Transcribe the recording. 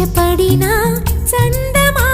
ఆశపడినా చందమా